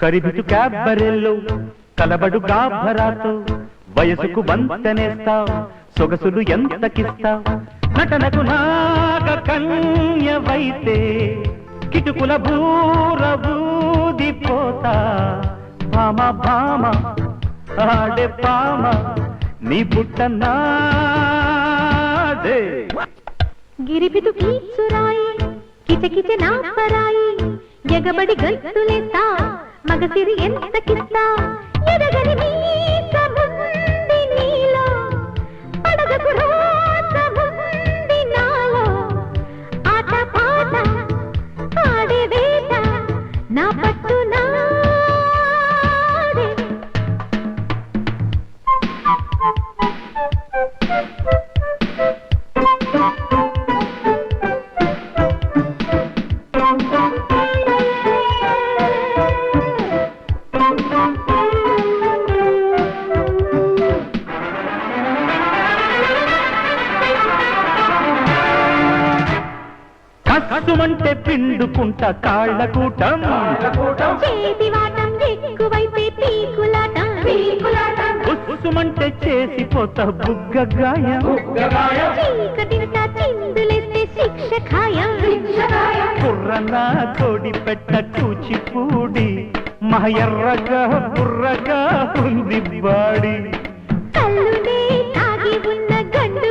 కరిబితు క్యాబరెల్లో కలబడు గాభరాతో వయసుకు వంతనేస్తావు సొగసులు ఎంతకిస్తావు. నటనకు నాగ కన్యవైతే కిటుకుల భూర బూదిపోతా భామ భామ ఆడే పామ నీ పుట్ట నాదే. గిరిబిదు కీచురాయి కిచకిచ నా పరాయి ఎగబడి గంతులేస్తా మగసిరి ఎంతకిస్తా ఎదగని మీసముంది నీలో. పడగకు రోసముంది నాలో. ఆట పాట ఆడే వేట నా పట్టు కసుమంటే పిండుకుంట కాళ్ళ కూటం పీకులాటం. ఉస్సుమంటే చేసిపోత బుగ్గ గాయం కుర్రనా కోడి పెట్ట కూచిపూడి మహయర్రగా బుర్రగా ఉంది బాడి కల్లునే తాగి ఉన్న గండు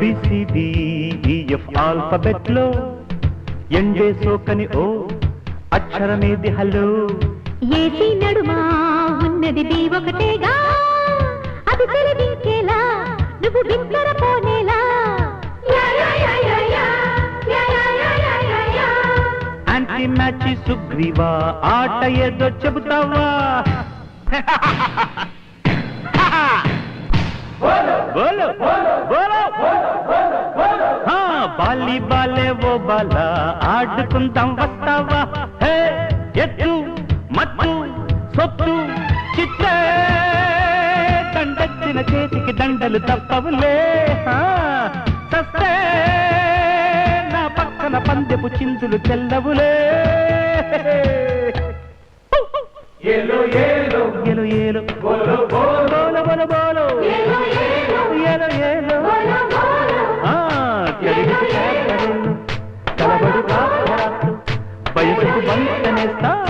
ఏబిసిడిఎఫ్ ఆల్ఫబెట్లో ఎండే సోకని ఓ అక్షరమేది హలో ఏసి నడుమా ఉన్నది నీ ఒకటేగా అది తెలివించేలా నువ్వు వింకర పోనేలా యాంటీ మ్యాచ్ సుగ్రీవా ఆట ఏదో చెబుతావా బాలి బాలే ఓ బాల ఆడుకుందాం వస్తావా? హే ఎత్తు మత్తు సొత్తు చిత్తే. దండచ్చిన చేతికి దండలు తప్పవులే. సస్తే. నా పక్కన పందెపు చిందులు చెల్లవులే ఏలో ఏలో. బోలో బోలో. కలబడు